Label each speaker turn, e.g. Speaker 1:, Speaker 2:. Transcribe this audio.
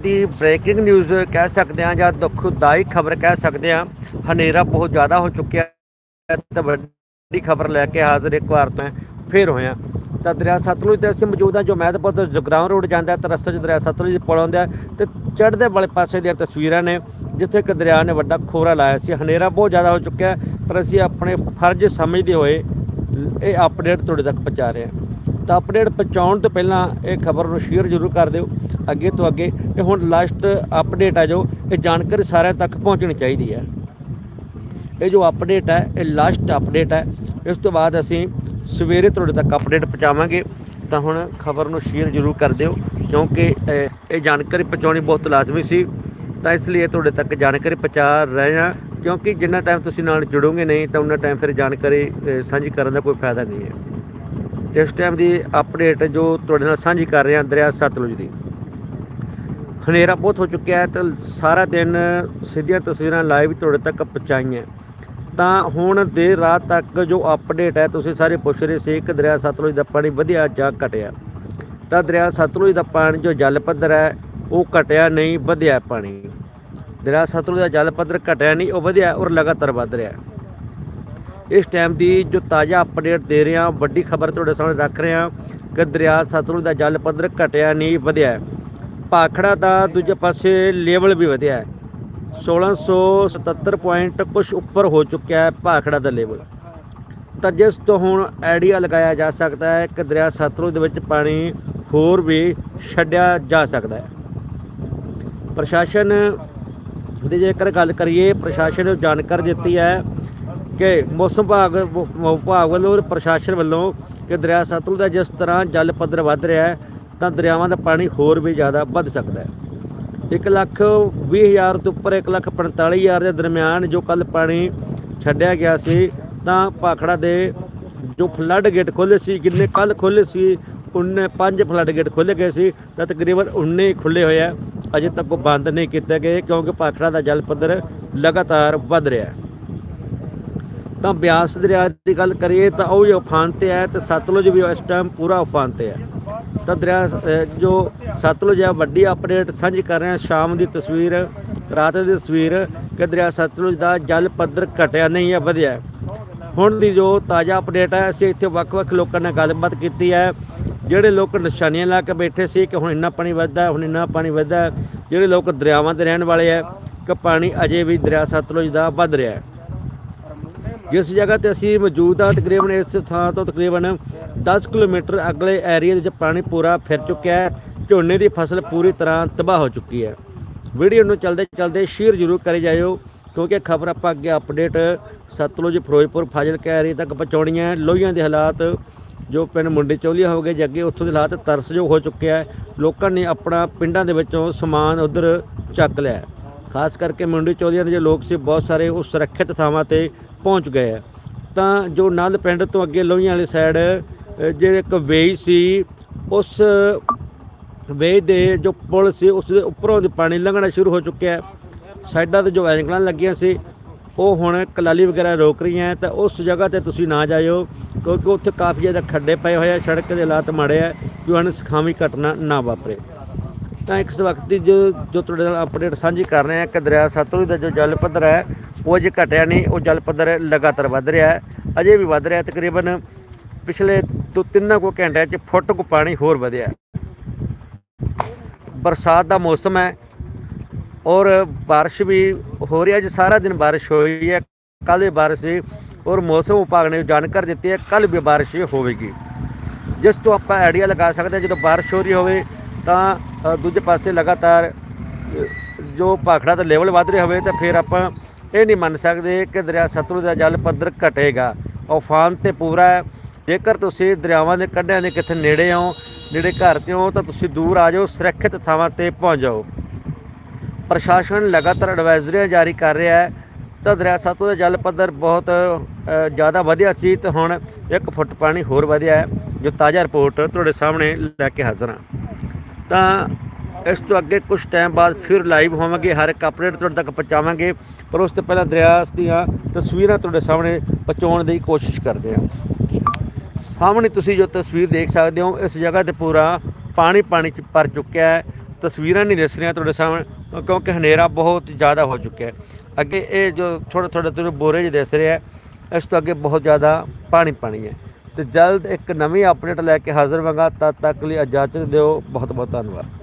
Speaker 1: ਦੀ breaking news ਕਹਿ ਸਕਦੇ ਹਾਂ ਜਾਂ ਦੁਖਦਾਈ ਖਬਰ ਕਹਿ ਸਕਦੇ ਹਾਂ। ਹਨੇਰਾ ਬਹੁਤ ਜ਼ਿਆਦਾ ਹੋ ਚੁੱਕਿਆ ਤੇ ਵੱਡੀ ਖਬਰ ਲੈ ਕੇ ਹਾਜ਼ਰ ਇੱਕ ਵਾਰ ਮੈਂ ਫੇਰ ਹੋਇਆ। ਤਾਂ ਦਰਿਆ ਸਤਲੁਜ ਤੇ ਅਸੀਂ ਮੌਜੂਦ ਹਾਂ ਜੋ ਮਹਿਦਪੁਰ ਤੋਂ ਜਗਰਾਉਂ ਰੋਡ ਜਾਂਦਾ ਤਾਂ ਰਸਤੇ 'ਚ ਦਰਿਆ ਸਤਲੁਜ ਪੁਲ ਆਉਂਦਾ ਹੈ ਤੇ ਚੜ੍ਹਦੇ ਵਾਲੇ ਪਾਸੇ ਦੀਆਂ ਤਸਵੀਰਾਂ ਨੇ ਜਿੱਥੇ ਇੱਕ ਦਰਿਆ ਨੇ ਵੱਡਾ ਖੋਰਾ ਲਾਇਆ ਸੀ। ਹਨੇਰਾ ਬਹੁਤ ਜ਼ਿਆਦਾ ਹੋ ਚੁੱਕਿਆ ਪਰ ਅਸੀਂ ਆਪਣੇ ਫਰਜ਼ ਸਮਝਦੇ ਹੋਏ ਇਹ ਅਪਡੇਟ ਤੁਹਾਡੇ ਤੱਕ ਪਹੁੰਚਾ ਰਹੇ ਹਾਂ। ਤਾਂ ਅਪਡੇਟ ਪਹੁੰਚਾਉਣ ਤੋਂ ਪਹਿਲਾਂ ਇਹ ਖਬਰ ਨੂੰ ਸ਼ੇਅਰ ਜ਼ਰੂਰ ਕਰ ਦਿਓ। ਅੱਗੇ ਤੋਂ ਅੱਗੇ ਇਹ ਹੁਣ ਲਾਸਟ ਅਪਡੇਟ ਆ ਜੋ, ਇਹ ਜਾਣਕਾਰੀ ਸਾਰਿਆਂ ਤੱਕ ਪਹੁੰਚਣੀ ਚਾਹੀਦੀ ਹੈ। ਇਹ ਜੋ ਅਪਡੇਟ ਹੈ, ਇਹ ਲਾਸਟ ਅਪਡੇਟ ਹੈ, ਇਸ ਤੋਂ ਬਾਅਦ ਅਸੀਂ ਸਵੇਰੇ ਤੁਹਾਡੇ ਤੱਕ ਅਪਡੇਟ ਪਹੁੰਚਾਵਾਂਗੇ। ਤਾਂ ਹੁਣ ਖਬਰ ਨੂੰ ਸ਼ੇਅਰ ਜ਼ਰੂਰ ਕਰ ਦਿਓ, ਕਿਉਂਕਿ ਇਹ ਜਾਣਕਾਰੀ ਪਹੁੰਚਾਉਣੀ ਬਹੁਤ ਲਾਜ਼ਮੀ ਸੀ। ਤਾਂ ਇਸ ਲਈ ਤੁਹਾਡੇ ਤੱਕ ਜਾਣਕਾਰੀ ਪਹੁੰਚਾ ਰਹੇ ਹਾਂ, ਕਿਉਂਕਿ ਜਿੰਨਾ ਟਾਈਮ ਤੁਸੀਂ ਨਾਲ ਜੁੜੋਗੇ ਨਹੀਂ, ਤਾਂ ਉਹਨਾਂ ਟਾਈਮ ਫਿਰ ਜਾਣਕਾਰੀ ਸਾਂਝੀ ਕਰਨ ਦਾ ਕੋਈ ਫਾਇਦਾ ਨਹੀਂ ਹੈ। ਇਸ ਟਾਈਮ ਦੀ ਅਪਡੇਟ ਜੋ ਤੁਹਾਡੇ ਨਾਲ ਸਾਂਝੀ ਕਰ ਰਹੇ ਹਾਂ, ਦਰਿਆ ਸਤਲੁਜ ਦੀ। ਹਨੇਰਾ ਬਹੁਤ ਹੋ ਚੁੱਕਿਆ ਹੈ ਤੇ ਸਾਰਾ ਦਿਨ ਸਿੱਧੀਆਂ ਤਸਵੀਰਾਂ ਲਾਈਵ ਤੁਹਾਡੇ ਤੱਕ ਪਹੁੰਚਾਈਆਂ। ਤਾਂ ਹੁਣ ਦੇਰ ਰਾਤ ਤੱਕ ਜੋ ਅਪਡੇਟ ਹੈ, ਤੁਸੀਂ ਸਾਰੇ ਪੁੱਛ ਰਹੇ ਸੀ ਕਿ ਦਰਿਆ ਸਤਲੁਜ ਦਾ ਪਾਣੀ ਵਧਿਆ ਜਾਂ ਘਟਿਆ। ਤਾਂ ਦਰਿਆ ਸਤਲੁਜ ਦਾ ਪਾਣੀ ਜੋ ਜਲ ਪੱਧਰ ਹੈ, ਉਹ ਘਟਿਆ ਨਹੀਂ, ਵਧਿਆ ਪਾਣੀ। ਦਰਿਆ ਸਤਲੁਜ ਦਾ ਜਲ ਪੱਧਰ ਘਟਿਆ ਨਹੀਂ, ਉਹ ਵਧਿਆ ਔਰ ਲਗਾਤਾਰ ਵਧ ਰਿਹਾ ਇਸ ਟਾਈਮ ਦੀ ਜੋ ਤਾਜ਼ਾ ਅਪਡੇਟ ਦੇ ਰਿਹਾ ਵੱਡੀ ਖਬਰ ਤੁਹਾਡੇ ਸਾਹਮਣੇ ਰੱਖ ਰਿਹਾ ਕਿ ਦਰਿਆ ਸਤਲੁਜ ਦਾ ਜਲ ਪੱਧਰ ਘਟਿਆ ਨਹੀਂ, ਵਧਿਆ ਹੈ। ਭਾਖੜਾ ਦਾ ਦੂਜੇ ਪਾਸੇ ਲੈਵਲ ਵੀ ਵਧਿਆ ਹੈ 1677 ਪੁਆਇੰਟ ਕੁਝ ਉੱਪਰ ਹੋ ਚੁੱਕਿਆ ਹੈ ਭਾਖੜਾ ਦਾ ਲੈਵਲ ਤਾਂ ਜਿਸ ਤੋਂ ਹੁਣ ਆਈਡੀਆ ਲਗਾਇਆ ਜਾ ਸਕਦਾ ਹੈ ਕਿ ਦਰਿਆ ਸਤਲੁਜ ਦੇ ਵਿੱਚ ਪਾਣੀ ਹੋਰ ਵੀ ਛੱਡਿਆ ਜਾ ਸਕਦਾ ਹੈ ਪ੍ਰਸ਼ਾਸਨ ਦੀ ਜੇਕਰ ਗੱਲ ਕਰੀਏ, ਪ੍ਰਸ਼ਾਸਨ ਨੂੰ ਜਾਣਕਾਰੀ ਦਿੱਤੀ ਹੈ ਕਿ ਮੌਸਮ ਵਿਭਾਗ ਵਿਭਾਗ ਵੱਲੋਂ ਪ੍ਰਸ਼ਾਸਨ ਵੱਲੋਂ ਕਿ ਦਰਿਆ ਸਤਲੁਜ ਦਾ ਜਿਸ ਤਰ੍ਹਾਂ ਜਲ ਪੱਧਰ ਵੱਧ ਰਿਹਾ ਹੈ ਤਾਂ ਦਰਿਆਵਾਂ ਦਾ ਪਾਣੀ ਹੋਰ ਵੀ ਜ਼ਿਆਦਾ ਵੱਧ ਸਕਦਾ ਹੈ। 1 ਲੱਖ 20 ਹਜ਼ਾਰ ਤੋਂ ਉੱਪਰ 1 ਲੱਖ 45 ਹਜ਼ਾਰ ਦੇ ਦਰਮਿਆਨ ਜੋ ਕੱਲ ਪਾਣੀ ਛੱਡਿਆ ਗਿਆ ਸੀ, ਤਾਂ ਭਾਖੜਾ ਦੇ ਜੋ ਫਲੱਡ ਗੇਟ ਖੋਲੇ ਸੀ ਕਿੰਨੇ ਕੱਲ ਖੋਲੇ ਸੀ ਉਹਨੇ ਪੰਜ ਫਲੱਡ ਗੇਟ ਖੋਲੇ ਗਏ ਸੀ, ਤਾਂ ਤਕਰੀਬਨ 19 ਹੀ ਖੁੱਲੇ ਹੋਏ ਆ। ਅਜੇ ਤੱਕ ਉਹ ਬੰਦ ਨਹੀਂ ਕੀਤੇ ਗਏ, ਕਿਉਂਕਿ ਭਾਖੜਾ ਦਾ ਜਲ ਪੱਧਰ ਲਗਾਤਾਰ ਵੱਧ ਰਿਹਾ ਹੈ। ਤਾਂ ਬਿਆਸ ਦਰਿਆ ਦੀ ਗੱਲ ਕਰੀਏ ਤਾਂ ਉਹ ਜੋ ਉਫਾਨ ਤੇ ਹੈ ਤੇ ਸਤਲੁਜ ਵੀ ਇਸ ਟਾਈਮ ਪੂਰਾ ਉਫਾਨ ਤੇ ਹੈ। ਤਾਂ ਦਰਿਆ ਜੋ ਸਤਲੁਜ ਹੈ ਵੱਡੀ ਅਪਡੇਟ ਸਾਂਝੀ ਕਰ ਰਹੇ ਹਾਂ ਸ਼ਾਮ ਦੀ ਤਸਵੀਰ, ਰਾਤ ਦੀ ਤਸਵੀਰ ਕਿ ਦਰਿਆ ਸਤਲੁਜ ਦਾ ਜਲ ਪੱਧਰ ਘਟਿਆ ਨਹੀਂ ਹੈ ਵਧਿਆ। ਹੁਣ ਦੀ ਜੋ ਤਾਜ਼ਾ ਅਪਡੇਟ ਹੈ ਅਸੀਂ ਇੱਥੇ ਵੱਖ-ਵੱਖ ਲੋਕਾਂ ਨਾਲ ਗੱਲਬਾਤ ਕੀਤੀ ਹੈ। ਜਿਹੜੇ ਲੋਕ ਨਿਸ਼ਾਨੀਆਂ ਲਾ ਕੇ ਬੈਠੇ ਸੀ ਕਿ ਹੁਣ ਇੰਨਾ ਪਾਣੀ ਵੱਧਦਾ, ਹੁਣ ਇੰਨਾ ਪਾਣੀ ਵੱਧਦਾ, ਜਿਹੜੇ ਲੋਕ ਦਰਿਆਵਾਂ 'ਤੇ ਰਹਿਣ ਵਾਲੇ ਹੈ ਕਿ ਪਾਣੀ ਅਜੇ ਵੀ ਦਰਿਆ ਸਤਲੁਜ ਦਾ ਵੱਧ ਰਿਹਾ ਹੈ। ਜਿਸ ਜਗ੍ਹਾ ਤੇ ਅਸੀਂ ਮੌਜੂਦ ਹਾਂ, ਤਕਰੀਬਨ ਇਸ ਥਾਂ ਤੋਂ ਤਕਰੀਬਨ 10 ਕਿਲੋਮੀਟਰ ਅਗਲੇ ਏਰੀਆ ਵਿੱਚ ਪਾਣੀ ਪੂਰਾ ਫਿਰ ਚੁੱਕਿਆ ਹੈ। ਝੋਨੇ ਦੀ ਫਸਲ ਪੂਰੀ ਤਰ੍ਹਾਂ ਤਬਾਹ ਹੋ ਚੁੱਕੀ ਹੈ। ਵੀਡੀਓ ਨੂੰ ਚਲਦੇ ਚਲਦੇ ਸ਼ੇਅਰ ਜ਼ਰੂਰ ਕਰੀ ਜਾਇਓ, ਕਿਉਂਕਿ ਖਬਰ ਆਪਾਂ ਅੱਗੇ ਅਪਡੇਟ ਸਤਲੁਜ, ਫਿਰੋਜ਼ਪੁਰ, ਫਾਜ਼ਿਲਕਾ ਏਰੀਆ ਤੱਕ ਪਹੁੰਚਾਉਣੀ ਹੈ। ਲੋਹੀਆਂ ਦੇ ਹਾਲਾਤ ਜੋ ਪਿੰਡ ਮੁੰਡੇ ਚੋਲੀਆ ਹੋ ਗਏ, ਜਾਂ ਅੱਗੇ ਉੱਥੋਂ ਦੇ ਹਾਲਾਤ ਤਰਸਯੋਗ ਹੋ ਚੁੱਕਿਆ ਹੈ, ਲੋਕਾਂ ਨੇ ਆਪਣਾ ਪਿੰਡਾਂ ਦੇ ਵਿੱਚੋਂ ਸਮਾਨ ਉਧਰ ਚੱਕ ਲਿਆ ਖਾਸ ਕਰਕੇ ਮੁੰਡੇ ਚੋਲੀਆਂ ਦੇ ਜੋ ਲੋਕ ਸੀ, ਬਹੁਤ ਸਾਰੇ ਉਹ ਸੁਰੱਖਿਅਤ ਥਾਵਾਂ ਤੇ ਪਹੁੰਚ ਗਏ ਆ ਤਾਂ ਜੋ ਨੰਦ ਪਿੰਡ ਤੋਂ ਅੱਗੇ ਲੋਹੀਆਂ ਵਾਲੀ ਸਾਈਡ ਜਿਹੜੇ ਇੱਕ ਵੇਈ ਸੀ, ਉਸ ਵੇਈ ਦੇ ਜੋ ਪੁਲ ਸੀ, ਉਸ ਦੇ ਉੱਪਰੋਂ ਦੀ ਪਾਣੀ ਲੰਘਣਾ ਸ਼ੁਰੂ ਹੋ ਚੁੱਕਿਆ ਹੈ। ਸਾਈਡਾਂ ਤੇ ਜੋ ਐਂਗਲਾਂ ਲੱਗੀਆਂ ਸੀ, ਉਹ ਹੁਣ ਕਲਾਲੀ ਵਗੈਰਾ ਰੋਕ ਰਹੀਆਂ ਤਾਂ ਉਸ ਜਗ੍ਹਾ ਤੇ ਤੁਸੀਂ ਨਾ ਜਾਇਓ, ਕਿਉਂਕਿ ਉੱਥੇ ਕਾਫੀ ਜ਼ਿਆਦਾ ਖੱਡੇ ਪਏ ਹੋਏ ਆ, ਸੜਕ ਦੇ ਹਾਲਾਤ ਮਾੜੇ ਆ ਕਿ ਉਹਨਾਂ ਸਖਾਵੀ ਘਟਨਾ ਨਾ ਵਾਪਰੇ। ਤਾਂ ਇਸ ਵਕਤ ਦੀ ਜੋ ਜੋ ਤੁਹਾਡੇ ਨਾਲ ਅਪਡੇਟ ਸਾਂਝੀ ਕਰ ਰਹੇ ਹਾਂ, ਕਿ ਦਰਿਆ ਸਤਲੁਜ ਦਾ ਜੋ ਜਲ ਪੱਧਰ ਹੈ, ਉਹ ਅਜੇ ਘਟਿਆ ਨਹੀਂ, ਉਹ ਜਲ ਪੱਧਰ ਲਗਾਤਾਰ ਵੱਧ ਰਿਹਾ ਹੈ। ਅਜੇ ਵੀ ਵੱਧ ਰਿਹਾ ਤਕਰੀਬਨ ਪਿਛਲੇ ਦੋ ਤਿੰਨਾਂ ਕੁ ਘੰਟਿਆਂ 'ਚ ਫੁੱਟ ਕੁ ਪਾਣੀ ਹੋਰ ਵਧਿਆ। ਬਰਸਾਤ ਦਾ ਮੌਸਮ ਹੈ ਔਰ ਬਾਰਿਸ਼ ਵੀ ਹੋ ਰਹੀ ਹੈ। ਅੱਜ ਸਾਰਾ ਦਿਨ ਬਾਰਿਸ਼ ਹੋਈ ਹੈ। ਕੱਲ੍ਹ ਵੀ ਬਾਰਿਸ਼ ਸੀ ਔਰ ਮੌਸਮ ਵਿਭਾਗ ਨੇ ਜਾਣਕਾਰੀ ਦਿੱਤੀ ਹੈ ਕੱਲ ਵੀ ਬਾਰਿਸ਼ ਹੋਵੇਗੀ। ਜਿਸ ਤੋਂ ਆਪਾਂ ਆਈਡੀਆ ਲਗਾ ਸਕਦੇ ਹਾਂ, ਜਦੋਂ ਬਾਰਿਸ਼ ਹੋ ਰਹੀ ਹੋਵੇ ਤਾਂ ਦੂਜੇ ਪਾਸੇ ਲਗਾਤਾਰ ਜੋ ਭਾਖੜਾ ਦਾ ਲੈਵਲ ਵੱਧ ਰਿਹਾ ਹੋਵੇ ਤਾਂ ਫਿਰ ਆਪਾਂ ਇਹ ਨਹੀਂ ਮੰਨ ਸਕਦੇ ਕਿ ਦਰਿਆ ਸਤਲੁਜ ਦਾ ਜਲ ਪੱਧਰ ਘਟੇਗਾ। ਉਫਾਨ ਤੇ ਪੂਰਾ ਜੇਕਰ ਤੁਸੀਂ ਦਰਿਆਵਾਂ ਦੇ ਕੰਢਿਆਂ ਦੇ ਕਿੱਥੇ ਨੇੜੇ ਹੋ ਨੇੜੇ ਘਰ ਤੇ ਹੋ ਤਾਂ ਤੁਸੀਂ ਦੂਰ ਆ ਜਾਓ, ਸੁਰੱਖਿਅਤ ਥਾਵਾਂ ਤੇ ਪਹੁੰਚ ਜਾਓ। ਪ੍ਰਸ਼ਾਸਨ ਲਗਾਤਾਰ ਐਡਵਾਈਜ਼ਰੀਆਂ ਜਾਰੀ ਕਰ ਰਿਹਾ ਹੈ। ਤਾਂ ਦਰਿਆ ਸਤਲੁਜ ਦਾ ਜਲ ਪੱਧਰ ਬਹੁਤ ਜ਼ਿਆਦਾ ਵਧਿਆ ਸੀ, ਤੇ ਹੁਣ 1 ਫੁੱਟ ਪਾਣੀ ਹੋਰ ਵਧਿਆ ਹੈ, ਜੋ ਤਾਜ਼ਾ ਰਿਪੋਰਟ ਤੁਹਾਡੇ ਸਾਹਮਣੇ ਲੈ ਕੇ ਹਾਜ਼ਰ ਹਾਂ। ਤਾਂ ਇਸ ਤੋਂ ਅੱਗੇ ਕੁਝ ਟਾਈਮ ਬਾਅਦ ਫਿਰ ਲਾਈਵ ਹੋਵਾਂਗੇ, ਹਰ ਇੱਕ ਅਪਡੇਟ ਤੁਹਾਡੇ ਤੱਕ ਪਹੁੰਚਾਵਾਂਗੇ, ਪਰ ਉਸ ਤੋਂ ਪਹਿਲਾਂ ਦਰਿਆ ਦੀਆਂ ਤਸਵੀਰਾਂ ਤੁਹਾਡੇ ਸਾਹਮਣੇ ਪਹੁੰਚਾਉਣ ਦੀ ਕੋਸ਼ਿਸ਼ ਕਰਦੇ ਹਾਂ। ਸਾਹਮਣੇ ਤੁਸੀਂ ਜੋ ਤਸਵੀਰ ਦੇਖ ਸਕਦੇ ਹੋ, ਇਸ ਜਗ੍ਹਾ ਤੇ ਪੂਰਾ ਪਾਣੀ ਪਾਣੀ ਚ ਭਰ ਚੁੱਕਿਆ ਹੈ। ਤਸਵੀਰਾਂ ਨਹੀਂ ਦਿਸ ਰਹੀਆਂ ਤੁਹਾਡੇ ਸਾਹਮਣੇ, ਕਿਉਂਕਿ ਹਨੇਰਾ ਬਹੁਤ ਜ਼ਿਆਦਾ ਹੋ ਚੁੱਕਿਆ ਹੈ। ਅੱਗੇ ਇਹ ਜੋ ਥੋੜੇ ਥੋੜੇ ਤੁਹਾਨੂੰ ਬੋਰੇ ਜਿਹੇ ਦਿਸ ਰਿਹਾ ਇਸ ਤੋਂ ਅੱਗੇ ਬਹੁਤ ਜ਼ਿਆਦਾ ਪਾਣੀ ਪਾਣੀ ਹੈ। ਤੇ ਜਲਦ ਇੱਕ ਨਵੀਂ ਅਪਡੇਟ ਲੈ ਕੇ ਹਾਜ਼ਰ ਹੋਵਾਂਗਾ ਤਦ ਤੱਕ ਲਈ ਇਜਾਜ਼ਤ ਦਿਓ। ਬਹੁਤ ਬਹੁਤ ਧੰਨਵਾਦ।